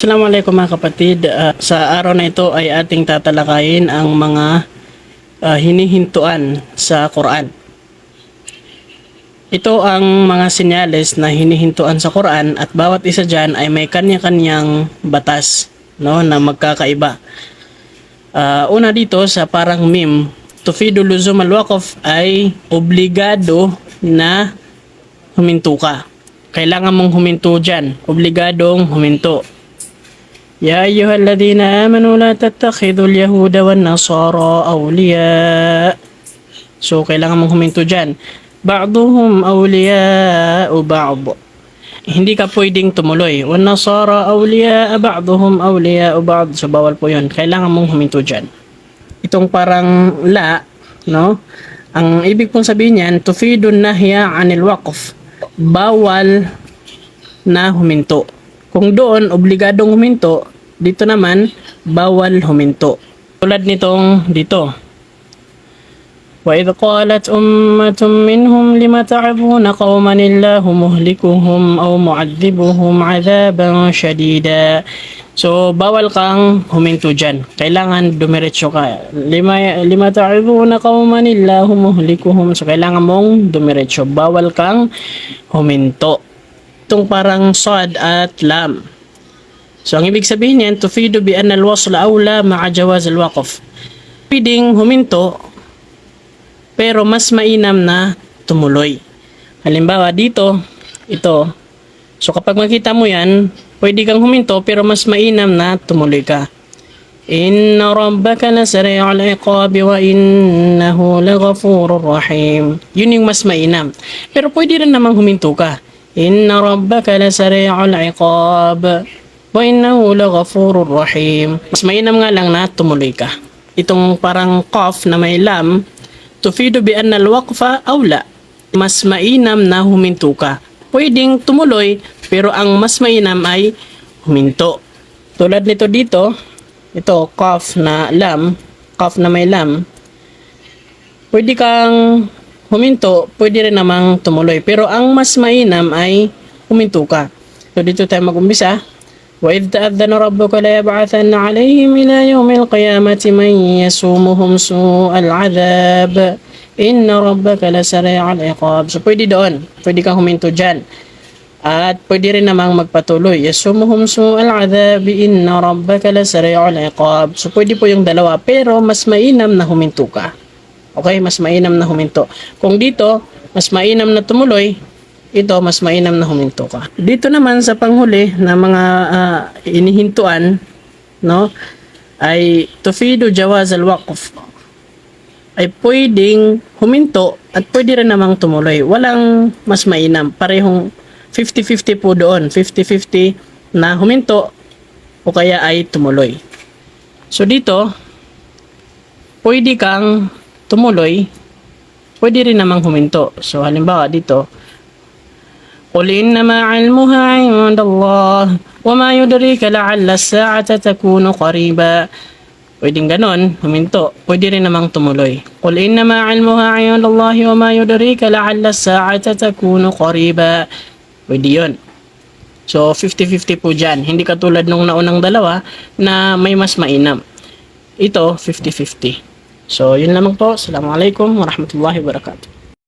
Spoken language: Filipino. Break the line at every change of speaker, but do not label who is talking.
Assalamualaikum mga kapatid. Ah, sa araw na ito ay ating tatalakayin ang mga ah, hinihintuan sa Quran. Ito ang mga senyales na hinihintuan sa Quran at bawat isa dyan ay may kanya-kanyang batas no, na magkakaiba. Ah, una dito sa parang meme, tufidu luzum al-waqf ay obligado na huminto ka. Kailangan mong huminto dyan. Obligadong huminto. يا أيها الذين آمنوا لا تتخذوا اليهود والنصارى أولياء So, kailangan mong huminto dyan. Ba'duhum awliya'u ba'd. Hindi ka pwedeng tumuloy. وَالنَّصَارَى أَوْلِيَاءَ بَعْضُهُمْ أَوْلِيَاءُ بَعْض So, bawal po yun. Kailangan mong huminto dyan. Itong parang la, no? Ang ibig pong sabihin yan, tufidun nahya anil waqf. Bawal na huminto. Kung doon, obligadong huminto, dito naman, bawal huminto. Tulad nitong dito. وَإِذْ قَالَتْ أُمَّةٌ مِّنْهُمْ لِمَ تَعِظُونَ قَوْمًا اللَّهُ مُهْلِكُهُمْ أَوْ مُعَذِّبُهُمْ عَذَابًا شَدِيدًا So, bawal kang huminto dyan. Kailangan dumiretso ka. Lima, lima ta'iduna qawman illahu muhlikuhum. So, kailangan mong dumiretso. Bawal kang huminto. Itong parang sod at lam. So, ang ibig sabihin yan, tufidu bi anna al-wasl awla ma'a jawaz al-waqf. Pwedeng huminto, pero mas mainam na tumuloy. Halimbawa dito, ito. So kapag makita mo yan, pwede kang huminto pero mas mainam na tumuloy ka. Inna rabbaka lasari'ul iqabi wa innahu laghafurur rahim. Yun yung mas mainam. Pero pwede rin namang huminto ka. Rabbaka lasari'ul iqab wa innahu laghafurur rahim. Mas mainam nga lang na tumuloy ka. Itong parang cough na may lam, tufido bi anna al-waqfa awla. Mas mainam na huminto ka. Pwedeng tumuloy, pero ang mas mainam ay huminto. Tulad nito dito, ito, cough na lam, cough na may lam, pwede kang huminto, pwede rin namang tumuloy. Pero ang mas mainam ay huminto ka. So dito tayo mag-umpisa. وإذ تأذن ربك ليبعثن عليهم إلى يوم القيامة من يسومهم سوء العذاب إن ربك لسريع العقاب So pwede doon, pwede kang huminto dyan. At pwede rin namang magpatuloy. Yasumuhum su'al adhab inna rabbaka lasari'ul iqab. So pwede po yung dalawa, pero mas mainam na huminto ka. Okay, mas mainam na huminto. Kung dito, mas mainam na tumuloy, ito mas mainam na huminto ka. Dito naman sa panghuli na mga ah, inihintuan, no, ay tufidu jawaz al-waqf ay pwedeng huminto at pwede rin namang tumuloy. Walang mas mainam. Parehong 50-50 po doon. 50-50 na huminto o kaya ay tumuloy. So dito, pwede kang tumuloy, pwede rin namang huminto. So halimbawa dito, قل إنما علمها عند الله وما يدريك لعل الساعة تكون قريبا Pwedeng ganon, huminto. Pwede rin namang tumuloy. قل إنما علمها عند الله وما يدريك لعل الساعة تكون قريبا Pwede yun. So, 50-50 po dyan. Hindi katulad nung naunang dalawa na may mas mainam. Ito, 50-50. So, yun lamang po. Assalamualaikum warahmatullahi wabarakatuh.